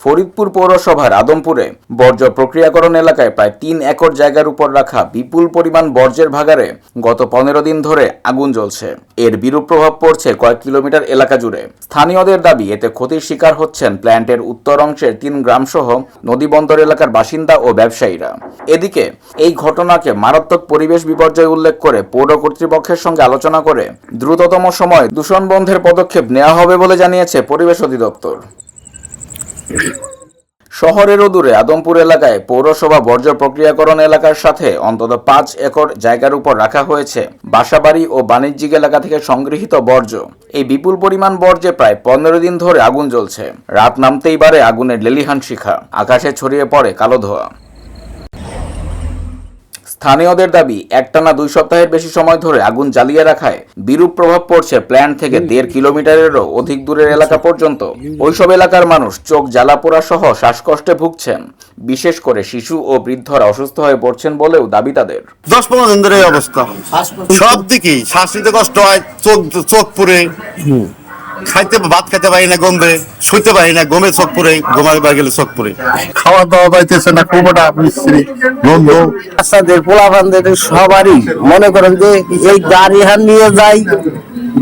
ফরিদপুর পৌরসভার আদমপুরে বর্জ্য প্রক্রিয়াকরণ এলাকায় প্রায় তিন একর জায়গার উপর রাখা বিপুল পরিমাণ বর্জ্যের ভাগারে গত পনেরো দিন ধরে আগুন জ্বলছে। এর বিরূপ প্রভাব পড়ছে কয়েক কিলোমিটার এলাকা জুড়ে। স্থানীয়দের দাবি, এতে ক্ষতির শিকার হচ্ছেন প্ল্যান্টের উত্তর অংশের তিন গ্রামসহ নদীবন্দর এলাকার বাসিন্দা ও ব্যবসায়ীরা। এদিকে, এই ঘটনাকে মারাত্মক পরিবেশ বিপর্যয় উল্লেখ করে পৌর কর্তৃপক্ষের সঙ্গে আলোচনা করে দ্রুততম সময় দূষণ বন্ধের পদক্ষেপ নেওয়া হবে বলে জানিয়েছে পরিবেশ অধিদপ্তর। শহরেরও দূরে আদমপুর এলাকায় পৌরসভা বর্জ্য প্রক্রিয়াকরণ এলাকার সাথে অন্তত পাঁচ একর জায়গার উপর রাখা হয়েছে বাসাবাড়ি ও বাণিজ্যিক এলাকা থেকে সংগৃহীত বর্জ্য। এই বিপুল পরিমাণ বর্জ্যে প্রায় পনেরো দিন ধরে আগুন জ্বলছে। রাত নামতেই বারে আগুনের লেলিহান শিখা। আকাশে ছড়িয়ে পড়ে কালো ধোঁয়া। স্থানীয়দের দাবি একটানা দুই সপ্তাহের বেশি সময় ধরে আগুন জ্বালিয়ে রাখায় বিরূপ প্রভাব পড়ছে প্ল্যান্ট থেকে দেড় কিলোমিটারেরও অধিক দূরের এলাকা পর্যন্ত। ওইসব এলাকার মানুষ চোখ জ্বালাপোড়া সহ শ্বাসকষ্টে ভুগছেন। বিশেষ করে শিশু ও বৃদ্ধরা অসুস্থ হয়ে পড়ছেন বলেও দাবি তাদের। দশ পনেরো দিন ধরে এই অবস্থা। সব দিকেই শ্বাস নিতে কষ্ট হয় চোখ চোখ পুরে খাইতে ভাত খাইতে পারি না গন্ধে শুইতে পারি না গমে চোখ পরে গোমার বার গেলে চোখ পরে। খাওয়া দাওয়া পাইতেছে না কুমোটা মিস্ত্রি গন্ধ পোলা পোলাপানদের সবারই মনে করেন যে এই গাড়ি হান নিয়ে যাই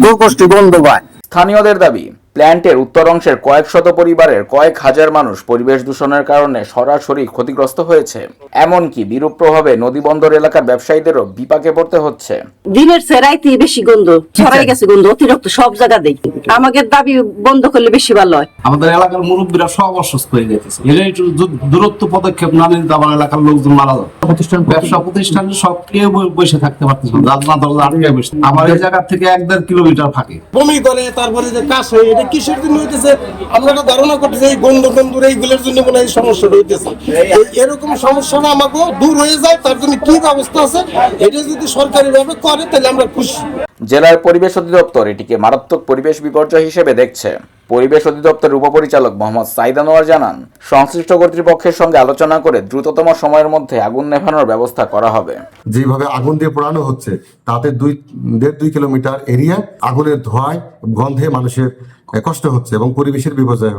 দু কষ্টি গন্ধ পায়। স্থানীয়দের দাবি প্ল্যান্টের উত্তর অংশের কয়েক শত পরিবারের কয়েক হাজার মানুষ পরিবেশ দূষণের কারণে সরাসরি ক্ষতিগ্রস্ত হয়েছে। এমনকি বিরূপ প্রভাবে নদীবন্দর এলাকার ব্যবসায়ীদেরও বিপাকে পড়তে হচ্ছে। দিনের সেরাইতে বেশি গন্ধ ছড়াই গেছে গন্ধ অতিরিক্ত সব জায়গা দেখি আমাকে দাবি বন্ধ করলে বেশি ভালো হয়। আমাদের এলাকার মুরব্বীরা সব অসুস্থ হয়ে যেতেছে এটা একটু দূরত্ব পদক্ষেপ না নিলে আমার এলাকার লোকজন মারা যাবে। প্রতিষ্ঠান ব্যবসা প্রতিষ্ঠান সব কেউ বসে থাকতে পারতেছে না। জানলা দরজা আটকে বসে আমার এই জায়গা থেকে এক দেড় কিলোমিটার ফাঁকে। বমি করে তারপরে যে কাশ হয় এটা কিসের জন্য হইতেছে? আমরা একটা ধারণা করতেছি, এই গন্ধুর এইগুলোর জন্য মনে হয় সমস্যাটা হইতেছে। এরকম সমস্যাটা আমাকে দূর হয়ে যায় তার জন্য কি ব্যবস্থা আছে? এটা যদি সরকারি ভাবে করে, তাহলে আমরা খুশি। জেলার পরিবেশ অধিদপ্তর এটিকে মারাত্মক পরিবেশ বিপর্যয় হিসেবে দেখছে। পরিবেশ অধিদপ্তরের উপপরিচালক মোহাম্মদ সাইদ আনোয়ার জানান, সংশ্লিষ্ট কর্তৃপক্ষের সঙ্গে আলোচনা করে দ্রুততম সময়ের মধ্যে আগুন নেভানোর ব্যবস্থা করা হবে। যেভাবে আগুন দিয়ে পোড়ানো হচ্ছে, তাতে দুই, দেড় দুই কিলোমিটার এরিয়া আগুনের ধোঁয়ায় গন্ধে মানুষের কষ্ট হচ্ছে এবং পরিবেশের বিপর্যয়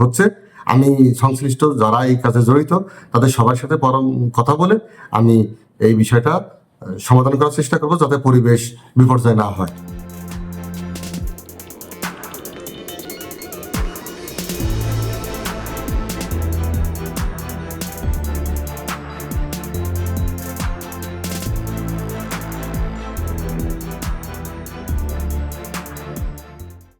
হচ্ছে। আমি সংশ্লিষ্ট যারা এই কাজে জড়িত, তাদের সবার সাথে পরম কথা বলে আমি এই বিষয়টা সমাধান করার চেষ্টা করব যাতে পরিবেশ বিপর্যয় না হয়।